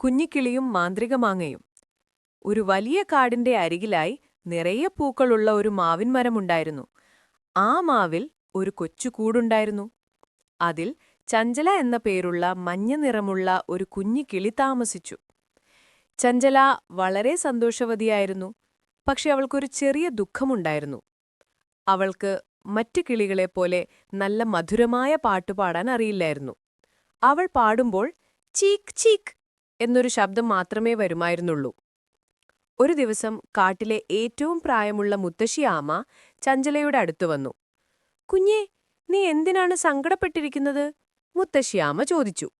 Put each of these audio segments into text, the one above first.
കുഞ്ഞിക്കിളിയും മാന്ത്രികമാങ്ങയും. ഒരു വലിയ കാടിന്റെ അരികിലായി നിറയെ പൂക്കളുള്ള ഒരു മാവിൻ മരമുണ്ടായിരുന്നു. ആ മാവിൽ ഒരു കൊച്ചു കൂടുണ്ടായിരുന്നു. അതിൽ ചഞ്ചല എന്ന പേരുള്ള മഞ്ഞ നിറമുള്ള ഒരു കുഞ്ഞിക്കിളി താമസിച്ചു. ചഞ്ചല വളരെ സന്തോഷവതിയായിരുന്നു. പക്ഷെ അവൾക്കൊരു ചെറിയ ദുഃഖമുണ്ടായിരുന്നു. അവൾക്ക് മറ്റു കിളികളെപ്പോലെ നല്ല മധുരമായ പാട്ടുപാടാൻ അറിയില്ലായിരുന്നു. അവൾ പാടുമ്പോൾ ചീക്ക് ചീക്ക് എന്നൊരു ശബ്ദം മാത്രമേ വരുമായിരുന്നുള്ളൂ. ഒരു ദിവസം കാട്ടിലെ ഏറ്റവും പ്രായമുള്ള മുത്തശ്ശിയാമ ചഞ്ചലയുടെ അടുത്തു വന്നു. കുഞ്ഞേ നീ എന്തിനാണ് സങ്കടപ്പെട്ടിരിക്കുന്നത്? മുത്തശ്ശിയാമ ചോദിച്ചു.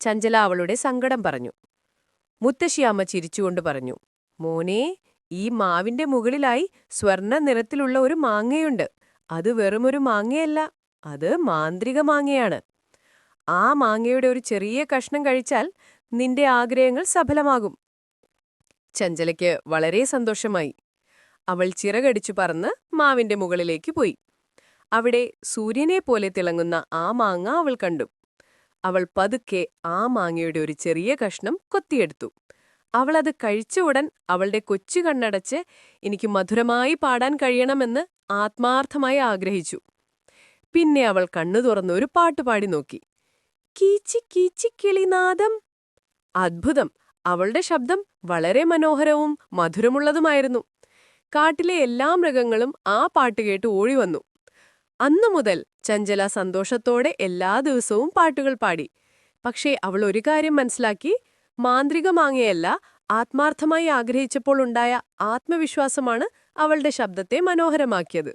ചഞ്ചല അവളുടെ സങ്കടം പറഞ്ഞു. മുത്തശ്ശിയാമ ചിരിച്ചുകൊണ്ട് പറഞ്ഞു. മോനെ ഈ മാവിന്റെ മുകളിലായി സ്വർണ നിറത്തിലുള്ള ഒരു മാങ്ങയുണ്ട്. അത് വെറുമൊരു മാങ്ങയല്ല അത് മാന്ത്രിക മാങ്ങയാണ്. ആ മാങ്ങയുടെ ഒരു ചെറിയ കഷ്ണം കഴിച്ചാൽ നിന്റെ ആഗ്രഹങ്ങൾ സഫലമാകും. ചഞ്ചലയ്ക്ക് വളരെ സന്തോഷമായി. അവൾ ചിറകടിച്ചു പറന്ന് മാവിന്റെ മുകളിലേക്ക് പോയി. അവിടെ സൂര്യനെ പോലെ തിളങ്ങുന്ന ആ മാങ്ങ അവൾ കണ്ടു. അവൾ പതുക്കെ ആ മാങ്ങയുടെ ഒരു ചെറിയ കഷ്ണം കൊത്തിയെടുത്തു. അവൾ അത് കഴിച്ച ഉടൻ അവളുടെ കൊച്ചു കണ്ണടച്ച് എനിക്ക് മധുരമായി പാടാൻ കഴിയണമെന്ന് ആത്മാർത്ഥമായി ആഗ്രഹിച്ചു. പിന്നെ അവൾ കണ്ണു തുറന്ന് ഒരു പാട്ടുപാടി നോക്കി. കീച്ചി കീച്ചി കിളിനാദം അത്ഭുതം. അവളുടെ ശബ്ദം വളരെ മനോഹരവും മധുരമുള്ളതുമായിരുന്നു. കാട്ടിലെ എല്ലാ മൃഗങ്ങളും ആ പാട്ട് കേട്ട് ഓടി വന്നു അന്നു മുതൽ ചഞ്ചല സന്തോഷത്തോടെ എല്ലാ ദിവസവും പാട്ടുകൾ പാടി. പക്ഷേ അവൾ ഒരു കാര്യം മനസ്സിലാക്കി. മാന്ത്രിക മാങ്ങയല്ല ആത്മാർത്ഥമായി ആഗ്രഹിച്ചപ്പോൾ ഉണ്ടായ ആത്മവിശ്വാസമാണ് അവളുടെ ശബ്ദത്തെ മനോഹരമാക്കിയത്.